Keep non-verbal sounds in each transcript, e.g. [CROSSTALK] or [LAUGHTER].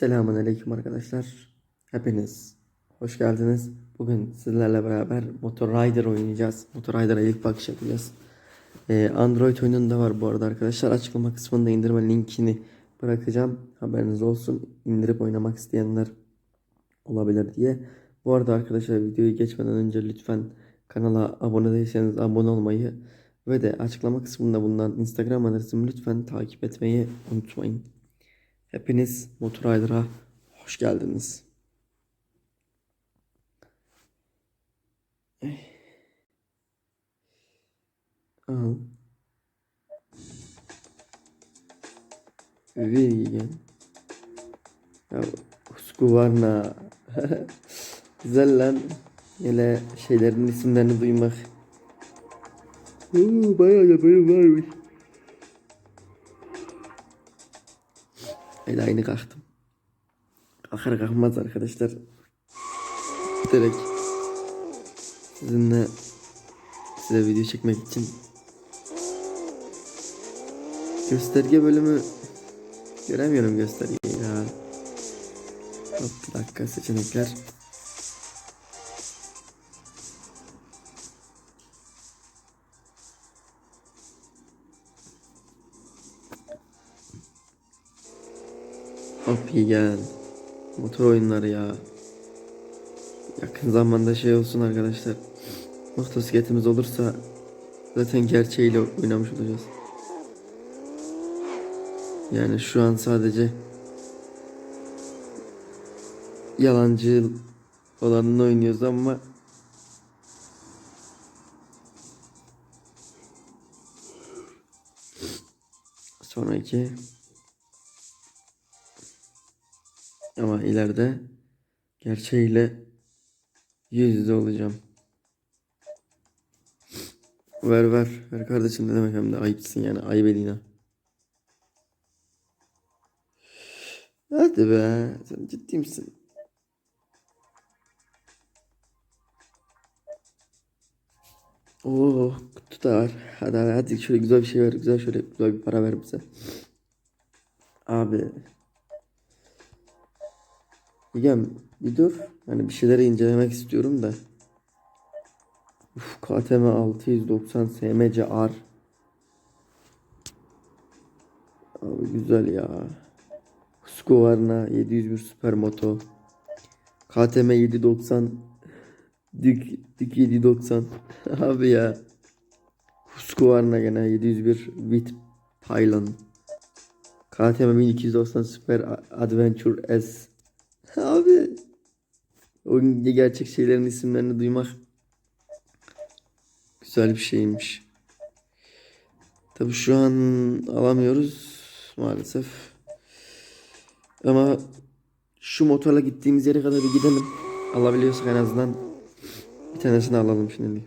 Selamun Aleyküm arkadaşlar. Hepiniz hoş geldiniz. Bugün sizlerle beraber Motor Rider oynayacağız. Motor Rider'a ilk bakış yapacağız. Ee, Android oyunun da var bu arada arkadaşlar. Açıklama kısmında indirme linkini bırakacağım. Haberiniz olsun. İndirip oynamak isteyenler olabilir diye. Bu arada arkadaşlar videoyu geçmeden önce lütfen kanala abone değilseniz abone olmayı ve de açıklama kısmında bulunan Instagram adresimi lütfen takip etmeyi unutmayın. Hepiniz Motor Rider'a hoş geldiniz. Eh. Al. Vegan. Ya Husqvarna. [LAUGHS] Güzel lan. Hele şeylerin isimlerini duymak. Bayağı da böyle varmış. Hele aynı kalktım. Kalkar kalkmaz arkadaşlar. Direkt sizinle size video çekmek için gösterge bölümü göremiyorum göstergeyi ya. Hop bir dakika seçenekler. Hop iyi gel. Motor oyunları ya. Yakın zamanda şey olsun arkadaşlar. Motosikletimiz olursa zaten gerçeğiyle oynamış olacağız. Yani şu an sadece yalancı olanını oynuyoruz ama sonraki ama ileride gerçeğiyle yüz yüze olacağım. Ver ver. Ver kardeşim ne demek hem de ayıpsın yani. Ayıp edin ha. Hadi be. Sen ciddi misin? Oo, kutu da var. Hadi hadi, hadi şöyle güzel bir şey ver. Güzel şöyle güzel bir para ver bize. Abi. Yegem bir dur. Hani bir şeyleri incelemek istiyorum da. Uf, KTM 690 SMC R. Abi güzel ya. Husqvarna 701 Supermoto. KTM 790 Dük, Dük 790 [LAUGHS] Abi ya Husqvarna gene 701 With Pylon KTM 1290 Super Adventure S Abi Oyun gerçek şeylerin isimlerini duymak Güzel bir şeymiş. Tabi şu an alamıyoruz maalesef. Ama şu motorla gittiğimiz yere kadar bir gidelim. Alabiliyorsak en azından bir tanesini alalım şimdi.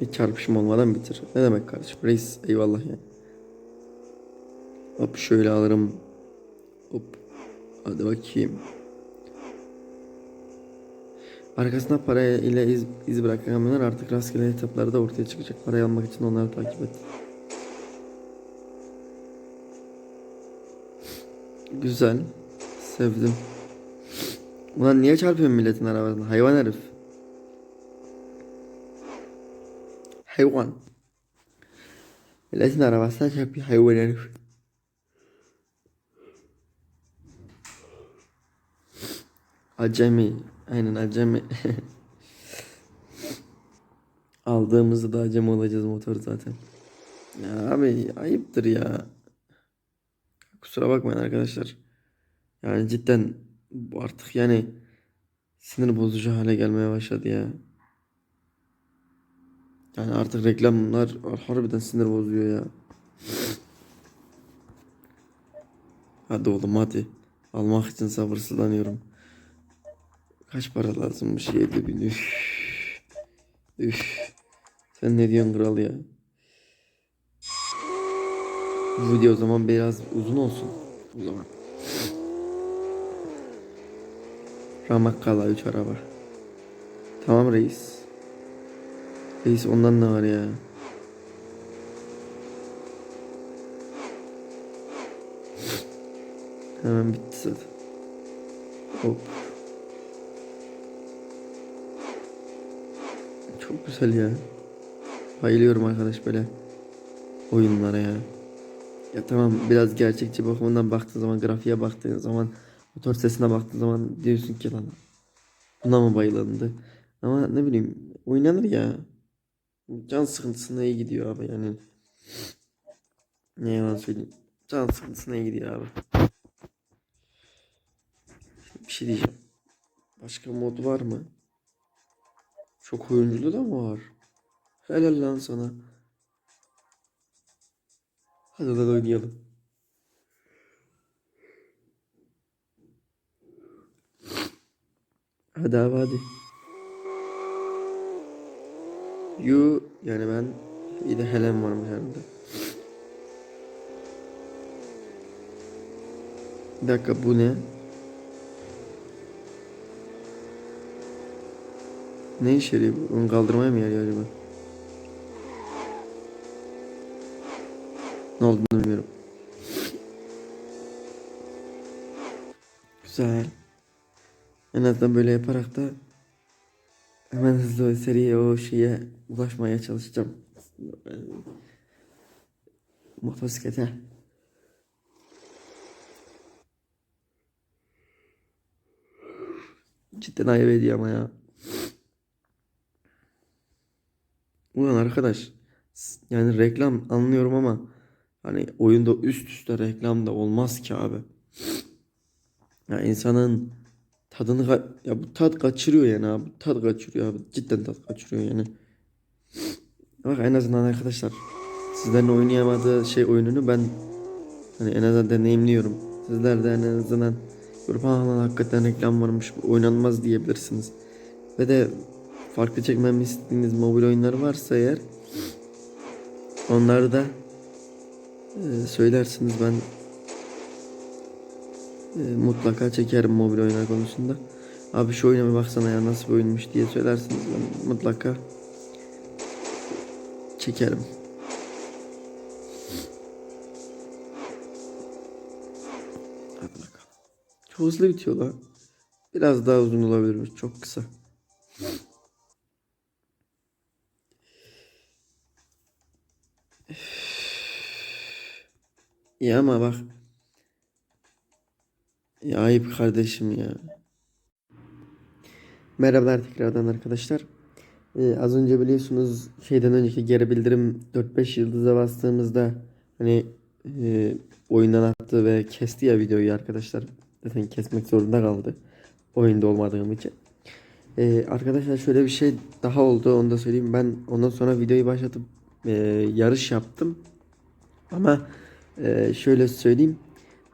Bir çarpışma olmadan bitir. Ne demek kardeşim? Reis eyvallah ya. Hop şöyle alırım. Hop. Hadi bakayım. Arkasında para ile iz, iz bırakanlar artık rastgele etaplarda ortaya çıkacak. Parayı almak için onları takip et. Güzel. Sevdim. Ulan niye çarpıyorsun milletin arabasına? Hayvan herif. Hayvan. Milletin arabasına çarpıyor hayvan herif. Acemi. Aynen acemi. [LAUGHS] Aldığımızda da acemi olacağız motor zaten. Ya abi ayıptır ya. Kusura bakmayın arkadaşlar. Yani cidden bu artık yani sinir bozucu hale gelmeye başladı ya. Yani artık reklamlar harbiden sinir bozuyor ya. Hadi oğlum hadi. Almak için sabırsızlanıyorum. Kaç para lazımmış? 7 bin. Üf. Üf. Sen ne diyorsun kral ya? Bu video o zaman biraz uzun olsun. O zaman. Ramakkala 3 araba. Tamam reis. Reis ondan ne var ya? Hemen bitti zaten. Hop. Çok güzel ya. Bayılıyorum arkadaş böyle oyunlara ya. Ya tamam biraz gerçekçi bakımından baktığın zaman grafiğe baktığın zaman motor sesine baktığın zaman diyorsun ki lan buna mı bayılandı? Ama ne bileyim oynanır ya. Can sıkıntısına iyi gidiyor abi yani. Ne yalan söyleyeyim. Can sıkıntısına iyi gidiyor abi. Bir şey diyeceğim. Başka mod var mı? Çok oyunculu da mı var? Helal lan sana. Hadi lan oynayalım. Hadi abi hadi. You yani ben bir de Helen varmış herhalde. Bir dakika bu ne? Ne işe yarıyor? Onu kaldırmaya mı yarıyor acaba? Ne olduğunu bilmiyorum. Güzel. En azından böyle yaparak da hemen hızlı ve seriye o şeye ulaşmaya çalışacağım. Motosiklete. Cidden ayıp ediyor ama ya. Ulan arkadaş yani reklam anlıyorum ama hani oyunda üst üste reklam da olmaz ki abi. Ya insanın tadını ya bu tat kaçırıyor yani abi. Tat kaçırıyor abi. Cidden tat kaçırıyor yani. Bak en azından arkadaşlar sizlerin oynayamadığı şey oyununu ben hani en azından deneyimliyorum. Sizler de en azından görüp "Ha lan hakikaten reklam varmış bu oynanmaz diyebilirsiniz. Ve de farklı çekmemi istediğiniz mobil oyunları varsa eğer onları da e, söylersiniz ben e, mutlaka çekerim mobil oyunlar konusunda. Abi şu oyuna bir baksana ya nasıl bir oyunmuş diye söylersiniz ben mutlaka çekerim. Hadi bakalım. Çok hızlı bitiyor lan. Biraz daha uzun olabilirmiş. Çok kısa. İyi ama bak. Ya ayıp kardeşim ya. Merhabalar tekrardan arkadaşlar. Ee, az önce biliyorsunuz şeyden önceki geri bildirim 4-5 yıldıza bastığımızda hani e, oyundan attı ve kesti ya videoyu arkadaşlar. Zaten kesmek zorunda kaldı. Oyunda olmadığım için. Ee, arkadaşlar şöyle bir şey daha oldu onu da söyleyeyim. Ben ondan sonra videoyu başlatıp e, yarış yaptım. Ama e, şöyle söyleyeyim.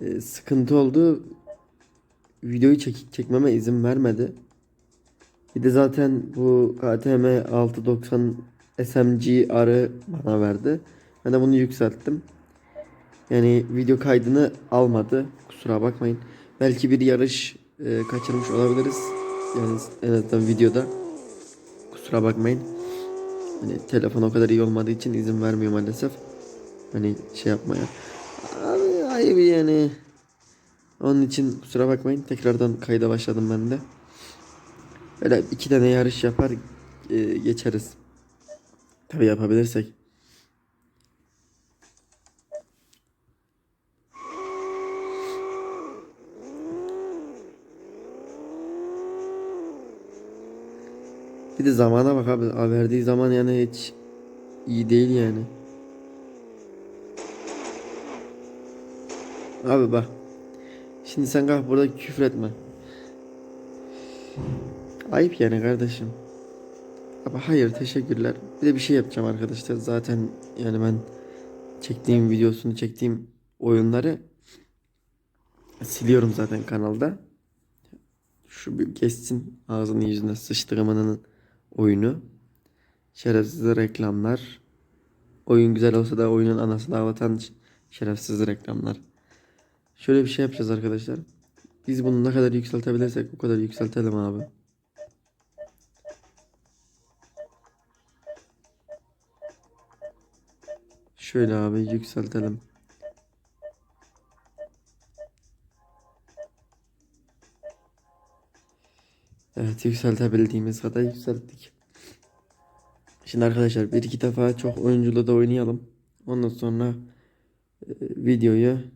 E, sıkıntı oldu. Videoyu çek çekmeme izin vermedi. Bir de zaten bu KTM 690 SMG arı bana verdi. Ben de bunu yükselttim. Yani video kaydını almadı. Kusura bakmayın. Belki bir yarış e, kaçırmış olabiliriz. Yani en azından videoda. Kusura bakmayın. Hani telefon o kadar iyi olmadığı için izin vermiyor maalesef. Hani şey yapmaya. Ayıp yani. Onun için kusura bakmayın. Tekrardan kayda başladım ben de. Böyle iki tane yarış yapar e, geçeriz. Tabii yapabilirsek. Bir de zamana bak. Abi Verdiği zaman yani hiç iyi değil yani. Abi bak. Şimdi sen kalk burada küfür etme. Ayıp yani kardeşim. Abi hayır teşekkürler. Bir de bir şey yapacağım arkadaşlar. Zaten yani ben çektiğim videosunu çektiğim oyunları siliyorum zaten kanalda. Şu bir geçsin ağzını yüzüne sıçtırmanın oyunu. Şerefsiz reklamlar. Oyun güzel olsa da oyunun anasını ağlatan şerefsiz reklamlar. Şöyle bir şey yapacağız arkadaşlar. Biz bunu ne kadar yükseltebilirsek o kadar yükseltelim abi. Şöyle abi yükseltelim. Evet yükseltebildiğimiz kadar yükselttik. Şimdi arkadaşlar bir iki defa çok oyunculu da oynayalım. Ondan sonra e, videoyu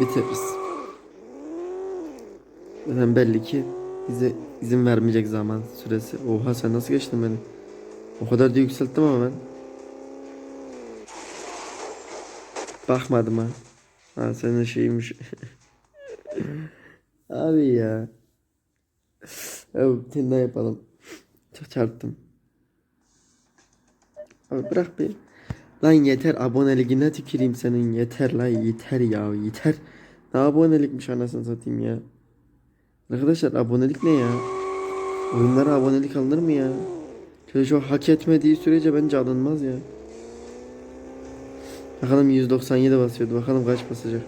bitiririz. Zaten belli ki bize izin vermeyecek zaman süresi. Oha sen nasıl geçtin beni? O kadar da yükselttim ama ben. Bakmadım ha. Ha senin şeymiş. [LAUGHS] Abi ya. Evet, ne yapalım. Çok çarptım. Abi bırak bir. Lan yeter aboneliğine tüküreyim senin yeter lan yeter ya yeter. Ne abonelikmiş anasını satayım ya. Arkadaşlar abonelik ne ya? Oyunlara abonelik alınır mı ya? Çocuk hak etmediği sürece bence alınmaz ya. Bakalım 197 basıyordu. Bakalım kaç basacak.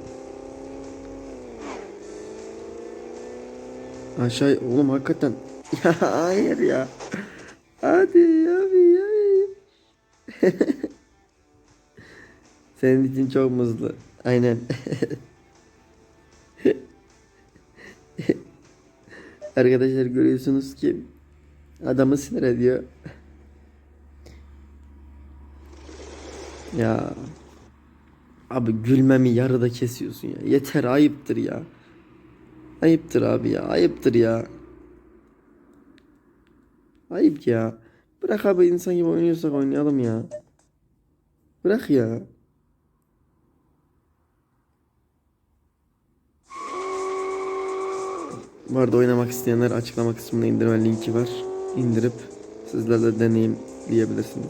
Aşağı oğlum hakikaten. [LAUGHS] Ya hayır ya. Hadi abi abi. [LAUGHS] Senin için çok muzlu. Aynen. [LAUGHS] Arkadaşlar görüyorsunuz ki adamı sinir ediyor. Ya abi gülmemi yarıda kesiyorsun ya. Yeter ayıptır ya. Ayıptır abi ya. Ayıptır ya. Ayıp ya. Bırak abi insan gibi oynuyorsak oynayalım ya. Bırak ya. Bu arada oynamak isteyenler açıklama kısmında indirme linki var. İndirip sizlerle deneyimleyebilirsiniz.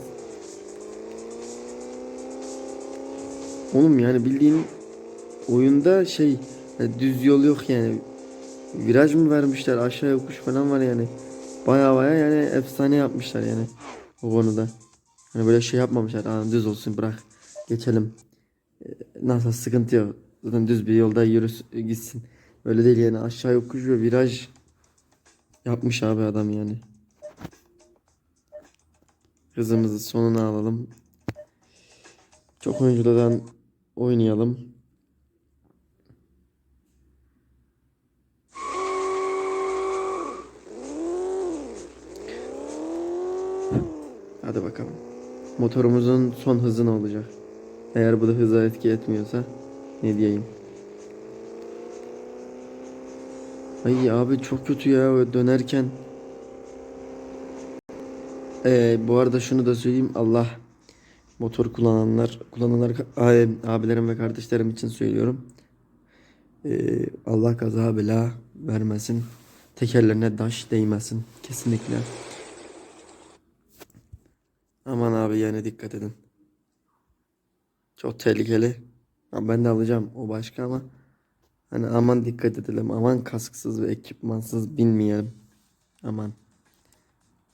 Oğlum yani bildiğin oyunda şey yani düz yol yok yani. Viraj mı vermişler aşağı yokuş falan var yani. Baya baya yani efsane yapmışlar yani o konuda. Hani böyle şey yapmamışlar. Aa, düz olsun bırak geçelim. Ee, Nasıl sıkıntı yok. Zaten düz bir yolda yürü gitsin. Öyle değil yani aşağı yokuş ve viraj yapmış abi adam yani. Hızımızı sonuna alalım. Çok oyunculardan oynayalım. Hadi bakalım. Motorumuzun son hızı ne olacak? Eğer bu da hıza etki etmiyorsa ne diyeyim? Ay abi çok kötü ya dönerken. Ee, bu arada şunu da söyleyeyim Allah motor kullananlar kullananlar abi- abilerim ve kardeşlerim için söylüyorum. Ee, Allah kaza bela vermesin. Tekerlerine taş değmesin kesinlikle. Aman abi yani dikkat edin. Çok tehlikeli. Ben de alacağım o başka ama hani aman dikkat edelim. Aman kasksız ve ekipmansız binmeyelim. Aman.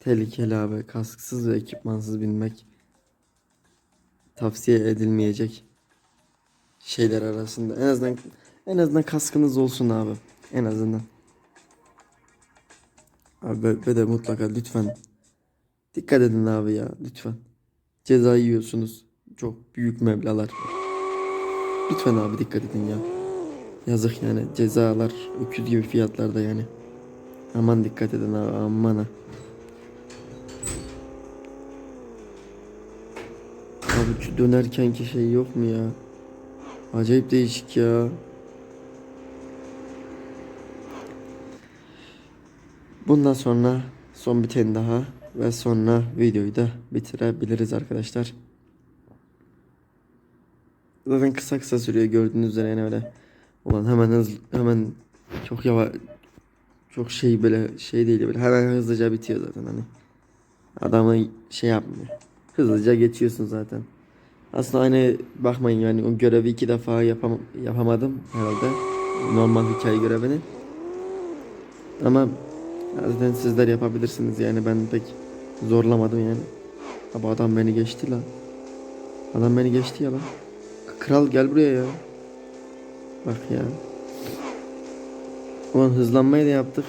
Tehlikeli abi. Kasksız ve ekipmansız binmek tavsiye edilmeyecek şeyler arasında. En azından en azından kaskınız olsun abi. En azından. Abi ve- de mutlaka lütfen dikkat edin abi ya lütfen. Ceza yiyorsunuz. Çok büyük meblağlar. Lütfen abi dikkat edin ya. Yazık yani cezalar öküz gibi fiyatlarda yani. Aman dikkat edin abi aman ha. Abi şu dönerkenki şey yok mu ya? Acayip değişik ya. Bundan sonra son bir tane daha ve sonra videoyu da bitirebiliriz arkadaşlar. Zaten kısa kısa sürüyor gördüğünüz üzere yani öyle. Ulan hemen hız hemen çok yavaş çok şey böyle şey değil böyle hemen hızlıca bitiyor zaten hani. Adamı şey yapmıyor. Hızlıca geçiyorsun zaten. Aslında aynı bakmayın yani o görevi iki defa yapam yapamadım herhalde. Normal hikaye görevini. Ama zaten sizler yapabilirsiniz yani ben pek zorlamadım yani. Ama adam beni geçti lan. Adam beni geçti ya lan. Kral gel buraya ya. Bak ya. Ulan hızlanmayı da yaptık.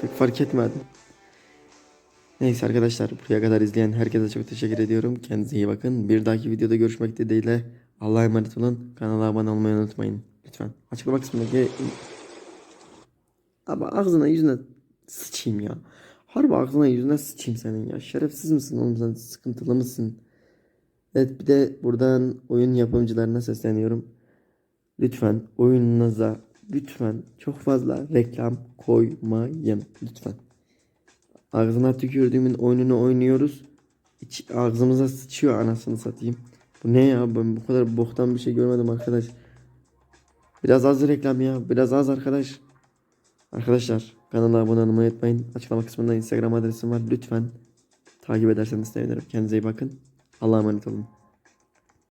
Pek fark etmedim. Neyse arkadaşlar buraya kadar izleyen herkese çok teşekkür ediyorum. Kendinize iyi bakın. Bir dahaki videoda görüşmek dileğiyle. Allah'a emanet olun. Kanala abone olmayı unutmayın. Lütfen. Açıklama kısmındaki Abi ağzına yüzüne sıçayım ya. Harbi ağzına yüzüne sıçayım senin ya. Şerefsiz misin oğlum sen sıkıntılı mısın? Evet bir de buradan oyun yapımcılarına sesleniyorum. Lütfen oyununuza lütfen çok fazla reklam koymayın lütfen. Ağzına tükürdüğümün oyununu oynuyoruz. İç, ağzımıza sıçıyor anasını satayım. Bu ne ya ben bu kadar boktan bir şey görmedim arkadaş. Biraz az reklam ya biraz az arkadaş. Arkadaşlar kanala abone olmayı unutmayın. Açıklama kısmında Instagram adresim var. Lütfen takip ederseniz sevinirim. Kendinize iyi bakın. Allah'a emanet olun.